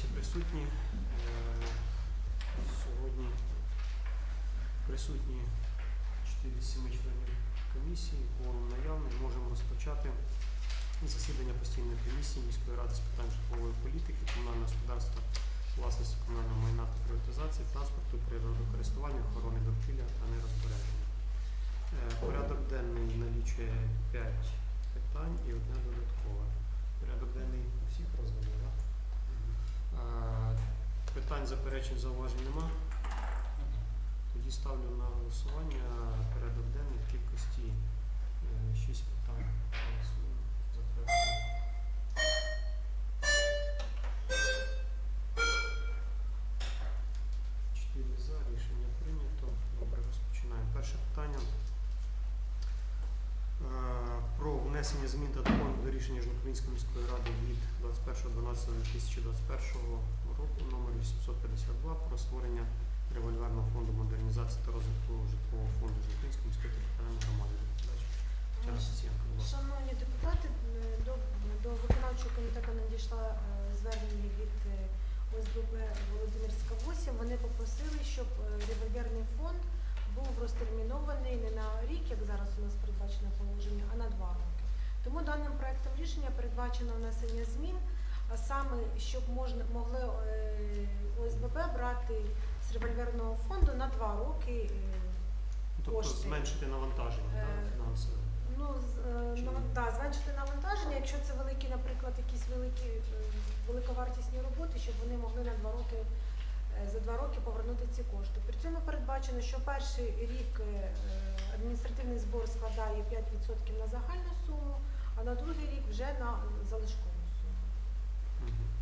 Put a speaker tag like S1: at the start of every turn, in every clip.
S1: всі присутні. Е, Сьогодні присутні 4 7 членів комісії, кворум наявний. Можемо розпочати засідання постійної комісії міської ради з питань житлової політики, комунального господарства, власності комунального майна та приватизації, транспорту, природокористування, охорони довкілля та нерозпорядження. Е, Порядок денний налічує 5 питань і одне додаткове. Порядок денний у всіх розданий, так? Е, Питань, заперечень, зауважень нема. Тоді ставлю на голосування порядок денний в кількості 6 питань. Голосуємо. Чотири за, рішення прийнято. Добре, розпочинаємо. Перше питання. Е, Про внесення змін та доповнень до рішення Жовтовинської міської ради від 21.12.2021 року номер 852 про створення револьверного фонду модернізації та розвитку житлового фонду Жовтовинської міської територіальної громади.
S2: Шановні депутати, до, до виконавчого комітету надійшла е, звернення від е, ОСББ Володимирська 8. Вони попросили, щоб е, револьверний фонд був розтермінований не на рік, як зараз у нас передбачено положення, а на два роки. Тому даним проектом рішення передбачено внесення змін, а саме, щоб можна могли е, ОСББ брати з револьверного фонду на два роки. е,
S1: Тобто
S2: кошти.
S1: зменшити навантаження
S2: Е,
S1: фінансове.
S2: Ну, з- е, нав- да, зменшити навантаження, якщо це великі, наприклад, якісь великі великовартісні роботи, щоб вони могли на два роки за два роки повернути ці кошти. При цьому передбачено, що перший рік адміністративний збор складає 5% на загальну суму, а на другий рік вже на.
S1: Мгм.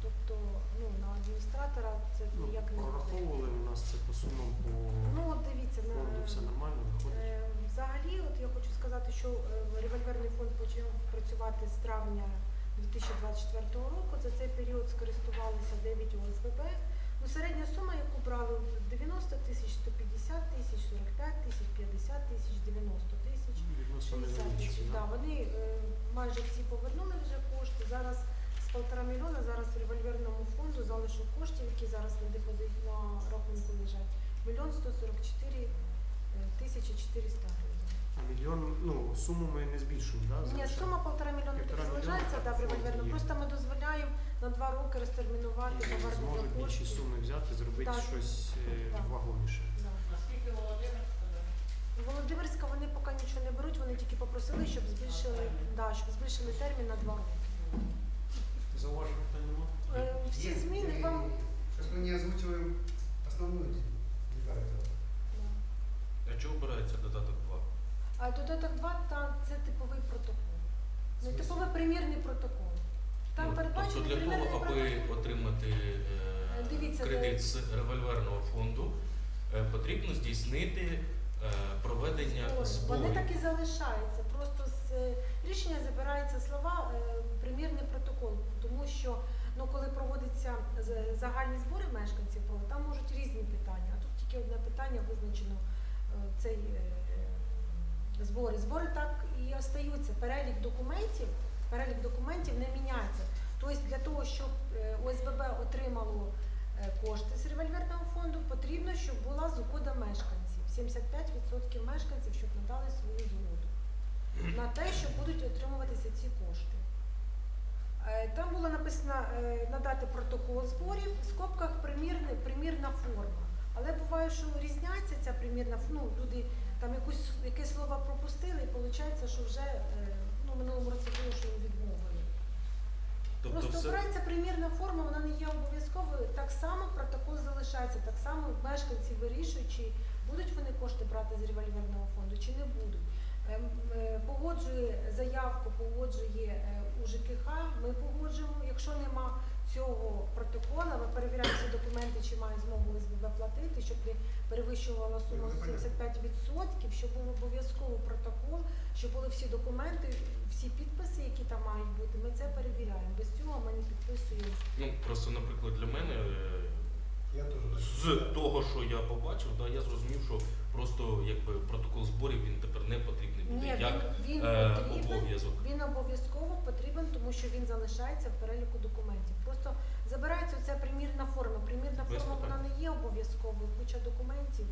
S2: Тобто ну, на адміністратора це
S1: Ну,
S2: ніяк не
S1: прораховували у нас це по сумам по
S2: Ну от дивіться, на-
S1: фонду все нормально виходить.
S2: Е, Взагалі, от я хочу сказати, що е, револьверний фонд почав працювати з травня 2024 року. За цей період скористувалися 9 ОСББ. Ну, середня сума, яку брали 90 тисяч, 150 тисяч, 45 тисяч, 50 тисяч, 90 тисяч.
S1: Відносно
S2: 60
S1: невеличкі.
S2: тисяч. Да, вони е, майже всі повернули вже кошти. Зараз з полтора мільйона зараз в револьверному фонду залишок коштів, які зараз на депозит на рахунку лежать, мільйон 144 е, тисячі 400 гривень.
S1: Мільйон, ну, суму ми не збільшуємо, да?
S2: Ні,
S1: залишаємо?
S2: сума полтора мільйона
S1: Півтора
S2: так залишається
S1: мільйона
S2: да, в револьверному.
S1: є.
S2: Просто ми дозволяємо на два роки розтермінувати
S1: І
S2: повернення
S1: зможуть більші
S2: коштів.
S1: суми взяти, зробити
S2: Так.
S1: щось е,
S2: Так.
S1: вагоміше.
S2: Да.
S3: Наскільки Володимир сказав?
S2: Володимирська вони поки нічого не беруть, вони тільки попросили, щоб збільшили, да, щоб збільшили термін на два роки.
S1: Зауважень питань нема?
S2: Е, Всі
S4: Есть,
S2: зміни
S4: и
S2: вам.
S4: Сейчас мы не озвучиваем основную деталь этого.
S2: Да.
S5: А чого обирається додаток 2?
S2: А додаток 2 та це типовий протокол. Ну,
S4: В смысле?
S2: типовий примірний протокол. Там
S5: Ну,
S2: передбачений
S5: тобто для
S2: примірний
S5: того, аби
S2: протокол.
S5: отримати е,
S2: Дивіться,
S5: кредит
S2: де-
S5: з револьверного фонду, е, потрібно здійснити е, проведення
S2: Збори.
S5: зборів.
S2: Вони так і залишаються. Просто з е, рішення забираються слова е, примірний протокол, тому що ну, коли проводяться загальні збори мешканців, там можуть різні питання, а тут тільки одне питання визначено е, цей е, збори. Збори так і остаються. Перелік документів, перелік документів не міняється. Тобто для того, щоб е, ОСББ отримало е, кошти з револьверного фонду, потрібно, щоб була згода мешканців. 75% мешканців, щоб надали свою згоду на те, що будуть отримуватися ці кошти. Е, Там було написано е, надати протокол зборів, в скобках примірне, примірна форма. Але буває, що різняться ця примірна форма. Ну, люди там якусь, якесь слово пропустили, і виходить, що вже е, ну, минулому році було, що відмовили.
S5: Тобто
S2: Просто
S5: все,
S2: обирається примірна форма, вона не є обов'язковою. Так само протокол залишається, так само мешканці вирішують, чи будуть вони кошти брати з револьверного фонду, чи не будуть. Ем, е, Погоджує заявку, погоджує е, УЖКХ, ми погоджуємо. Якщо нема цього протокола, ми перевіряємо всі документи, чи мають змогу СББ платити, щоб не перевищувала сума
S4: Ну,
S2: 75%, щоб був обов'язково протокол, щоб були всі документи, всі підписи, які там мають бути, ми це перевіряємо. Без цього ми не підписуємо.
S5: ну просто, наприклад, для мене е,
S4: Я.
S5: З того, що я побачив, да, я зрозумів, що просто якби протокол зборів він тепер не потрібний буде
S2: Ні,
S5: як
S2: він, він
S5: е,
S2: потрібен.
S5: обов'язок.
S2: Він обов'язково потрібен, тому що він залишається в переліку документів. Просто забирається ця примірна форма. Примірна
S5: Без
S2: форма вона не є обов'язковою, куча документів.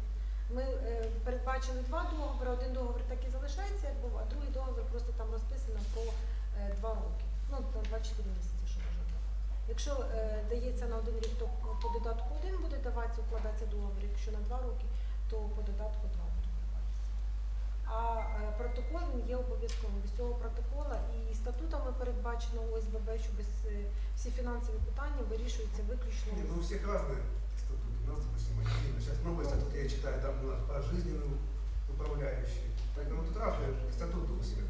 S2: Ми е, передбачили два договори, один договір так і залишається, як був, а другий договір просто там розписано про е, два роки. Ну, на 24 місяці, що може бути. Якщо е, дається на один рік, то по додатку один буде даватися, укладатися договір. Якщо на два роки, то по додатку два буде даватися. А е, протокол він є обов'язковим. Без цього протокола і статутами передбачено ОСББ, що без е, всі фінансові питання вирішуються виключно.
S4: Не, ну у всех разные статуты. У нас, допустим, один. Сейчас новый статут я читаю, там у нас пожизненный управляющий. Поэтому тут разные статуты у всех.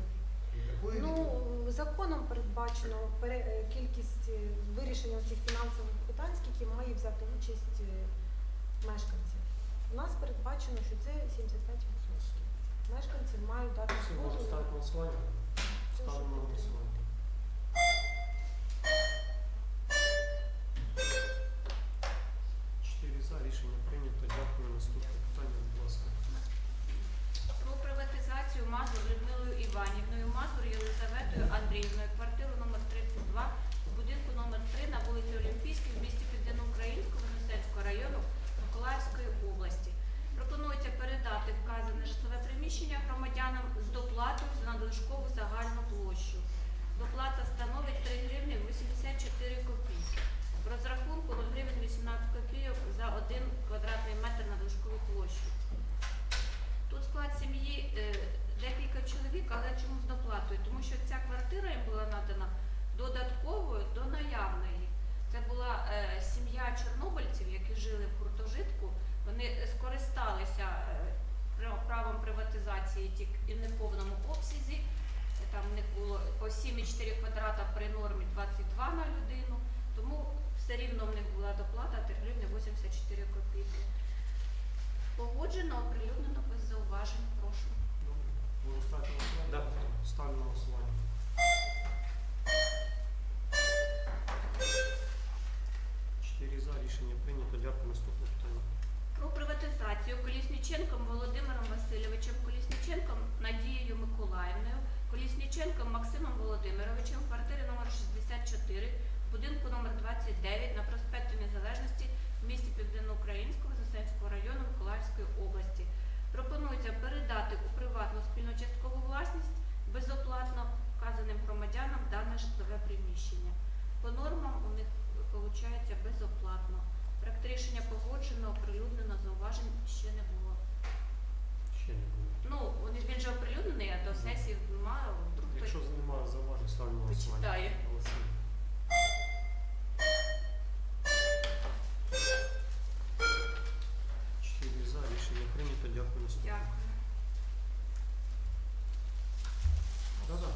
S4: И такое
S2: Ну,
S4: видно.
S2: законом передбачено пере- е, кількість е, вирішення цих фінансових питань, скільки має взяти участь е, мешканці. У нас передбачено, що це 75%. Мешканці мають дати згоду.
S1: ставити на голосування. Ставимо на голосування. Чотири за, рішення прийнято. Дякую. Наступне питання, будь ласка.
S3: Про приватизацію Мазур Людмилою Іванівною, Мазур Єлизаветою Андріївною, квартиру номер 32, в будинку номер 3 на вулиці Олімпійській в місті Південноукраїнського Вознесенського району Миколаївської області. Пропонується передати вказане житлове приміщення громадянам з доплатою за надлишкову загальну площу. Доплата становить 3 гривні 84 копійки. В розрахунку 0 гривень 18 копійок за 1 квадратний метр надлишкової площі. Тут склад сім'ї е, декілька чоловік, але чому з доплатою? Тому що ця квартира їм була надана додатковою до наявної. Це була е, сім'я чорнобильців, які жили в гуртожитку. Вони скористалися е, пра- правом приватизації тільки і в неповному обсязі. Е, Там в них було по 7,4 квадрата при нормі 22 на людину. Тому все рівно в них була доплата 3 гривні 84 копійки. Погоджено, оприлюднено без зауважень. Прошу.
S1: Добре. Можу ставити на голосування?
S5: Да.
S1: Ставлю на голосування. Чотири за, рішення прийнято. Дякую. Наступне питання.
S3: Про приватизацію Колісніченком Володимиром Васильовичем, Колісніченком Надією Миколаївною, Колісніченком Максимом Володимировичем, квартири номер 64, будинку номер 29 на проспекті Незалежності в місті Південноукраїнського Засенського району Миколаївської області. Пропонується передати у приватну спільну часткову власність безоплатно вказаним громадянам дане житлове приміщення. По нормам у них виходить безоплатно. Проект рішення погоджено, оприлюднено, зауважень ще не було.
S1: Ще не було.
S3: Ну, він же оприлюднений, а до сесії немає,
S1: Якщо немає зауважень, ставлю на голосування.
S3: почитає.
S1: Голосуємо. Чотири за, рішення прийнято. Дякую. Наступне.
S3: Дякую.
S1: Да-да.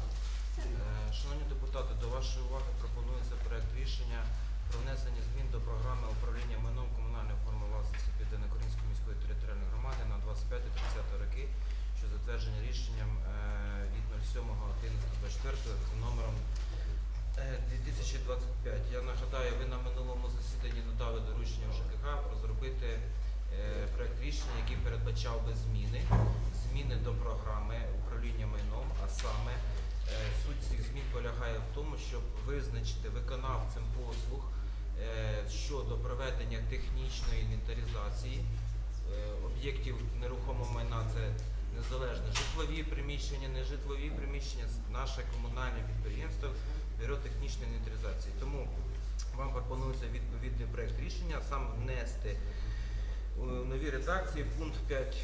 S6: Е, Шановні депутати, до вашої уваги пропонується проект рішення про внесення змін до програми управління майном комунальної форми власності Південно-Української міської територіальної громади на 25-30 роки, що затверджені рішенням е, від 07.11.24 за номером е, 2025. Я нагадаю, ви на минулому засіданні надали доручення ЖКХ розробити е, проект рішення, який передбачав би зміни, зміни до програми управління майном, а саме Е, Суть цих змін полягає в тому, щоб визначити виконавцем послуг е, щодо проведення технічної інвентаризації е, об'єктів нерухомого майна. Це незалежно житлові приміщення, нежитлові приміщення, наше комунальне підприємство бюро технічної інвентаризації. Тому вам пропонується відповідний проект рішення, а саме внести у новій редакції пункт 5,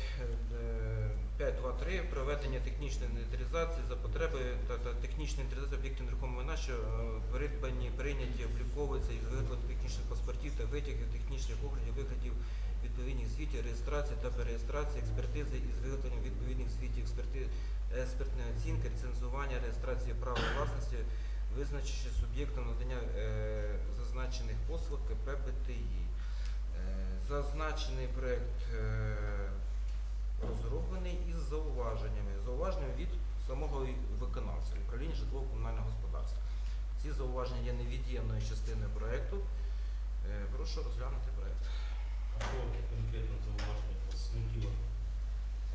S6: е, 5.2.3 проведення технічної інвентаризації за потреби та, та технічної інвентаризації об'єктів нерухомого майна, що е, придбані, прийняті, обліковуються із виготовлення технічних паспортів та витягів технічних оглядів, виглядів відповідних звітів, реєстрації та перереєстрації, експертизи із виготовленням відповідних звітів, експертної оцінки, ліцензування, реєстрації права власності, визначивши суб'єктом надання е, зазначених послуг КП БТІ. Е, Зазначений проект е, розроблений із зауваженнями. Зауваженнями від самого виконавця управління житлово-комунального господарства. Ці зауваження є невід'ємною частиною проекту. Е, Прошу розглянути проект.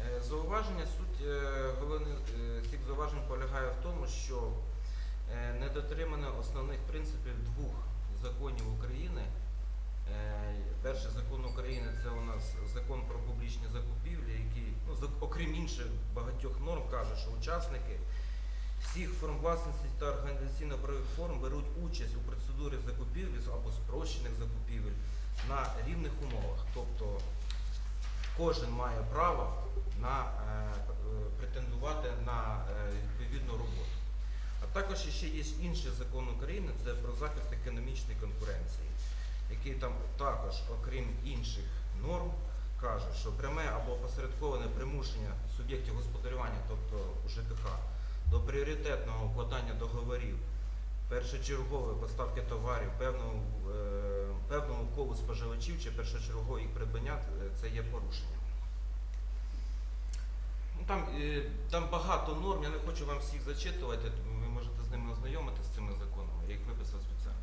S6: Е, Зауваження, суть е, головне е, цих зауважень полягає в тому, що не дотримано основних принципів двох законів України. Перший закон України це у нас закон про публічні закупівлі, який, ну, окрім інших багатьох норм, каже, що учасники всіх форм власності та організаційно-правових форм беруть участь у процедурі закупівлі або спрощених закупівель на рівних умовах. Тобто кожен має право на е, претендувати на е, відповідну роботу. А також ще є інший закон України, це про захист економічної конкуренції, який там також, окрім інших норм, каже, що пряме або опосередковане примушення суб'єктів господарювання, тобто ЖКХ, до пріоритетного укладання договорів першочергової поставки товарів певному, е, певному колу споживачів чи першочергового їх придбання е, це є порушенням. Ну, там, е, там багато норм, я не хочу вам всіх зачитувати, ви можете з ними ознайомитися з цими законами, я їх виписав спеціально.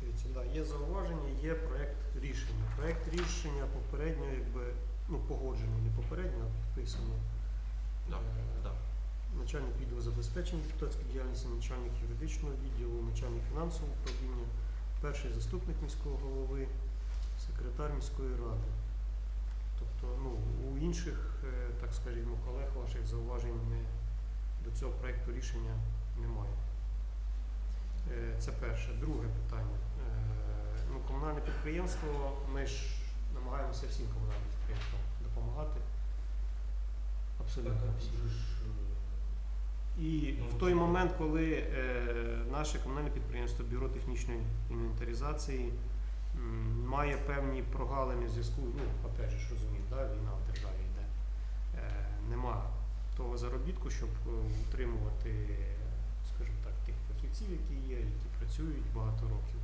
S1: Дивіться, да, є зауваження, є проект рішення. Проект рішення попередньо, якби, ну, погоджений, не попередньо, а підписано.
S6: Да,
S1: Е,
S6: да.
S1: Начальник відділу забезпечення депутатської діяльності, начальник юридичного відділу, начальник фінансового управління, перший заступник міського голови, секретар міської ради. Тобто, ну, у інших, е, так скажімо, колег ваших зауважень до цього проекту рішення немає. Е, Це перше. Друге питання. Е, Ну, комунальне підприємство, ми ж намагаємося всім комунальним підприємствам допомагати. Абсолютно всім. І в той момент, коли е, наше комунальне підприємство Бюро технічної інвентаризації має певні прогалини зв'язку, ну, опять ж розуміємо, да, війна в державі йде, е, нема того заробітку, щоб е, утримувати, скажімо так, тих фахівців, які є, які працюють багато років.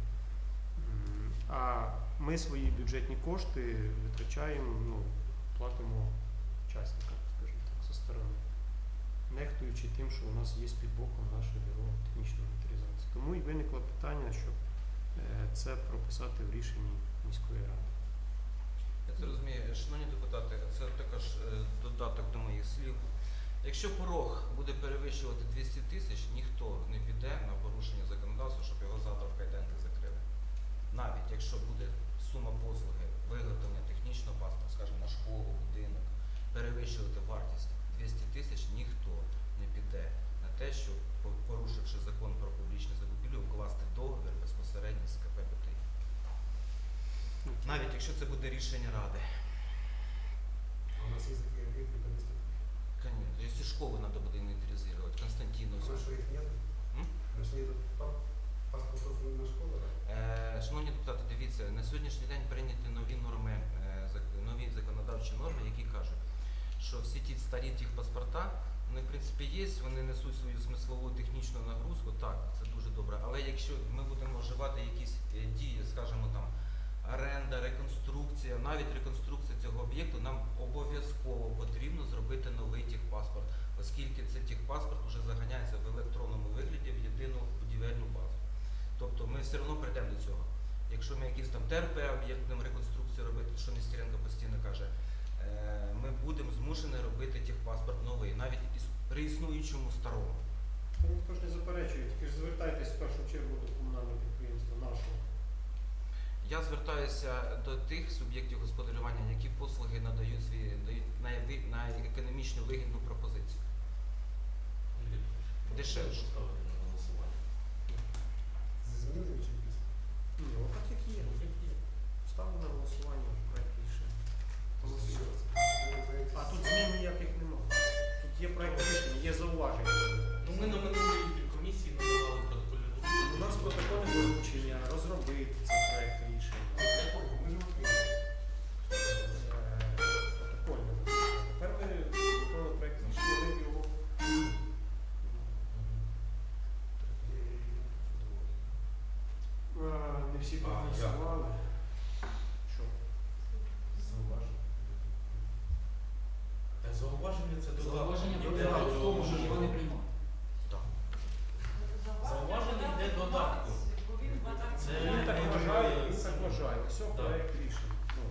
S1: А ми свої бюджетні кошти витрачаємо, ну, платимо учасникам, скажімо так, зі сторони нехтуючи тим, що у нас є під боком наше бюро технічної інвентаризації. Тому і виникло питання, щоб е, це прописати в рішенні міської ради.
S6: Я це розумію. Шановні депутати, це також е, додаток до моїх слів. Якщо порог буде перевищувати 200 тисяч, ніхто не піде на порушення законодавства, щоб його завтра в кайданки закрили. Навіть якщо буде сума послуги виготовлення технічного паспорта, скажімо, на школу, будинок, перевищувати вартість 200 тисяч, ніхто не піде на те, щоб, по- порушивши закон про публічні закупівлі, укласти договір безпосередньо з КП «БТІ». Навіть якщо це буде рішення ради.
S4: А у нас есть такие объекты по месту.
S6: Конечно, если школы надо будет инвентаризировать, Константиновск.
S4: У нас что их нет?
S6: М?
S4: У нас нет па- паспортов на школу, да?
S6: Е, Шановні депутати, дивіться, на сьогоднішній день прийняті нові норми, е, зак- нові законодавчі норми, які кажуть, що всі ті старі тих паспорта, вони в принципі є, вони несуть свою смислову технічну нагрузку, так, це дуже добре. Але якщо ми будемо вживати якісь е, дії, скажімо там, оренда, реконструкція, навіть реконструкція цього об'єкту, нам обов'язково потрібно зробити новий техпаспорт, оскільки цей техпаспорт вже заганяється в електронному вигляді в єдину будівельну базу. Тобто ми все одно прийдемо до цього. Якщо ми якийсь там ТРП об'єкт будемо реконструкцію робити, що Нестеренко постійно каже, ми будемо змушені робити техпаспорт новий, навіть із- при існуючому старому.
S1: Та ніхто ж не заперечує, тільки ж звертайтесь в першу чергу до комунального підприємства нашого.
S6: Я звертаюся до тих суб'єктів господарювання, які послуги надають свій дають найви- найекономічно вигідну пропозицію. Дешевше.
S1: всі проголосували. Що?
S5: Зауваження. Зауваження це додаток.
S7: Зауваження Ніде в тому, що його не
S6: приймати.
S5: Зауваження йде додатку. Це
S1: Він так вважає, він так вважає.
S5: Все,
S1: проект рішення. Ну,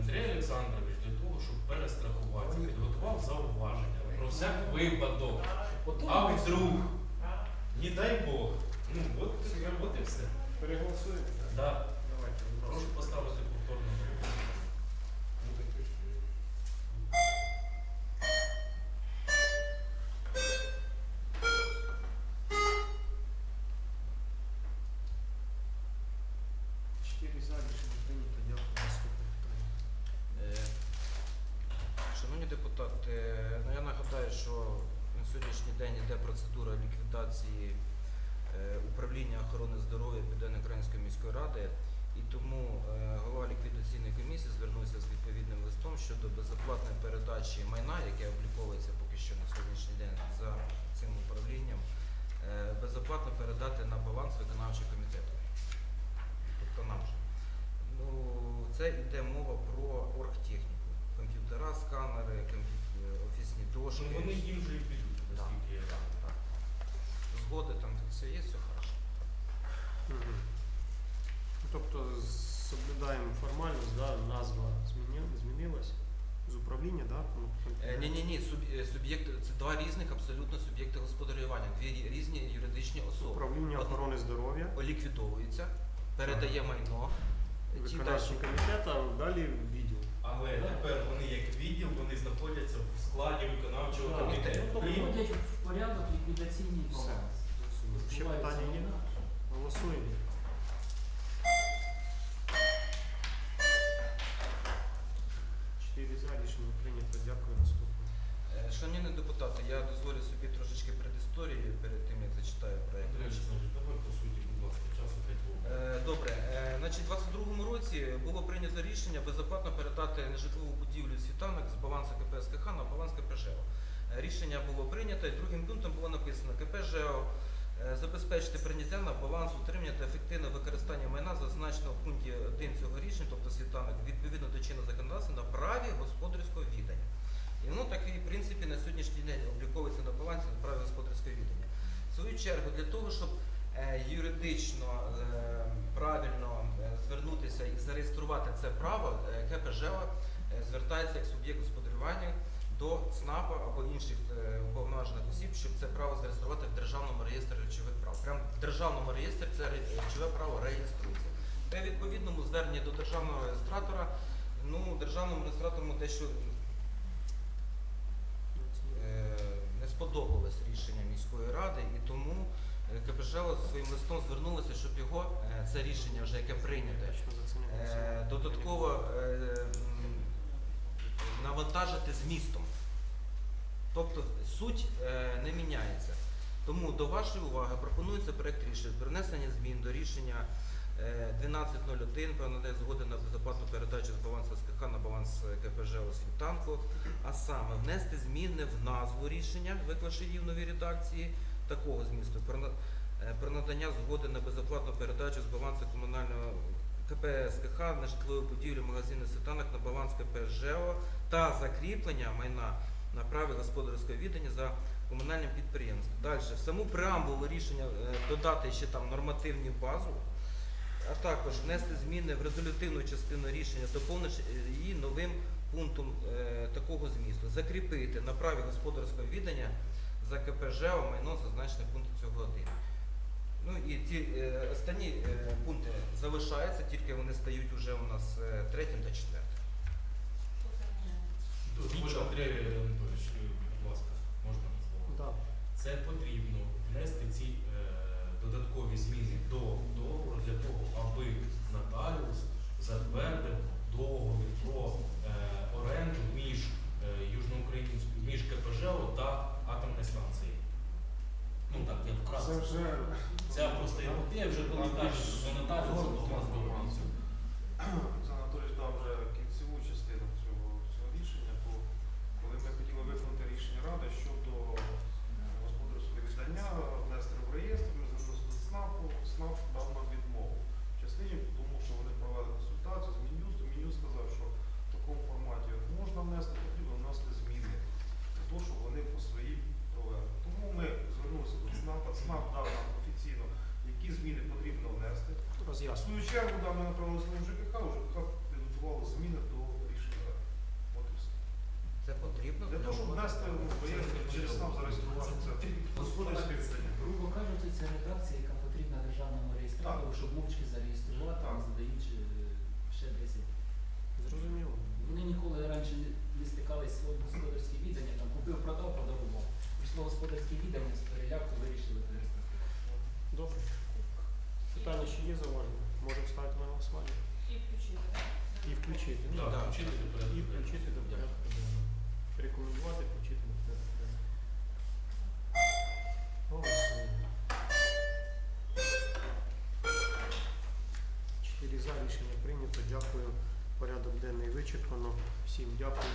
S1: Андрій Олександрович для того, щоб перестрахуватися, підготував зауваження
S5: про всяк випадок. А вдруг, не дай Бог. Ну, от, от і все
S1: переголосуємо.
S5: Да.
S1: Давайте.
S5: Прошу поставити повторно.
S1: Чотири за рішення прийнято. Дякую. Наступне питання.
S6: Е, Шановні депутати, ну я нагадаю, що на сьогоднішній день йде процедура ліквідації е, управління охорони здоров'я Південно-Української міської ради, і тому е, голова ліквідаційної комісії звернувся з відповідним листом щодо безоплатної передачі майна, яке обліковується поки що на сьогоднішній день за цим управлінням, е, безоплатно передати на баланс виконавчого комітету. Тобто нам же. Ну, це йде мова про оргтехніку. Комп'ютера, сканери, е, офісні дошки.
S5: Ну, вони їм вже і підуть, наскільки я.
S6: Так. Згоди там все є, все хорошо.
S1: Ну, Тобто соблюдаємо формальність, да, назва зміни- змінилась з управління, да? ну,
S6: Е, ні, ні, ні, суб'єкти це два різних абсолютно суб'єкти господарювання, дві рі- різні юридичні особи.
S1: Управління охорони здоров'я,
S6: ліквідовується, передає майно. Ті
S1: виконавчий
S6: далі-
S1: комітет, а далі відділ.
S5: Але тепер вони як відділ, вони знаходяться в складі виконавчого
S1: Так.
S5: комітету. І
S7: Приводять в порядок ліквідаційний баланс.
S1: Ще питання є? Голосуємо. Чотири за рішення прийнято. Дякую. Наступне.
S6: Е, Шановні депутати, я дозволю собі трошечки предісторії перед тим, як зачитаю проєкт.
S5: Андрій Олександрович, давай по суті, будь ласка, часу 5 хвилин.
S6: Е, Добре, Е, значить, у 22-му році було прийнято рішення безоплатно передати нежитлову будівлю світанок з балансу КП СКХ на баланс КП. Е, Рішення було прийнято, і другим пунктом було написано КП е, забезпечити прийняття на баланс утримання та ефективне використання майна, зазначеного в пункті 1 цього рішення, тобто світанок, відповідно до чинного законодавства на праві господарського відання. І воно так і в принципі на сьогоднішній день обліковується на балансі на праві господарського відання. В свою чергу, для того, щоб юридично е, правильно е, звернутися і зареєструвати це право, е, е, звертається як суб'єкт господарювання до ЦНАПа або інших е, уповноважених осіб, щоб це право зареєструвати в Державному реєстрі речових прав. Прямо в Державному реєстрі це речове право реєструється. При відповідному зверненні до державного реєстратора, ну, державному реєстратору дещо е, не сподобалось рішення міської ради, і тому КПЖЕО своїм листом звернулося, щоб його е, це рішення, вже яке прийняте,
S1: не
S6: е, додатково е, навантажити змістом. Тобто суть не міняється. Тому до вашої уваги пропонується проект рішення про внесення змін до рішення е, 1201 про надання згоди на безоплатну передачу з балансу СКХ на баланс КПЖ «Освітанко», а саме внести зміни в назву рішення, виклавши її в новій редакції, такого змісту про, е, про надання згоди на безоплатну передачу з балансу комунального КП СКХ на житлову будівлю магазину світанок на баланс КП ЖЕО та закріплення майна на праві господарського відання за комунальним підприємством. Далі, в саму преамбулу рішення е, додати ще там нормативну базу, а також внести зміни в резолютивну частину рішення, доповнивши е, її новим пунктом такого змісту. Закріпити на праві господарського відання за КП ЖЕО майно зазначене пункту цього 1. Ну і ті е, останні е, пункти залишаються, тільки вони стають уже у нас е, третім та четвертим.
S5: Дозвольте, Андрій Анатолійович, будь ласка, можна слово?
S1: Да.
S5: Це потрібно внести ці е, додаткові зміни до договору для того, аби нотаріус затвердив договір про е, оренду між е, Южноукраїнською, між КПЖО та. Ну так, я
S4: Це
S5: вкратце.
S4: вже
S5: Ця просто я вже нотаріуса, до нотаріуса до нас до
S4: Це Анатолій В свою чергу да, ми
S8: направили своїм ЖКХ, у ЖКХ підготувало зміни до рішення. От і все.
S4: Це
S6: потрібно. Для того, щоб внести ну, пояснення,
S8: через нам зареєструвати це
S4: господарське віддання.
S7: Грубо кажучи, це редакція, яка потрібна державному реєстратору, щоб мовчки зареєструвати, а задаючи е, ще 10.
S1: Зрозуміло.
S7: Вони ніколи раніше не стикались своїм господарським відданням, там купив, продав, подарував. Пішло господарське віддання з переляку вирішили перестати.
S1: Добре. Питання ще є зауваження? можемо ставити на голосування.
S3: І включити.
S1: І включити. Ну,
S6: Да,
S5: включити до порядку
S1: І включити до порядку денного. Рекомендувати включити до порядку денного. Голосуємо. Чотири за рішення прийнято. Дякую. Порядок денний вичерпано. Всім дякую.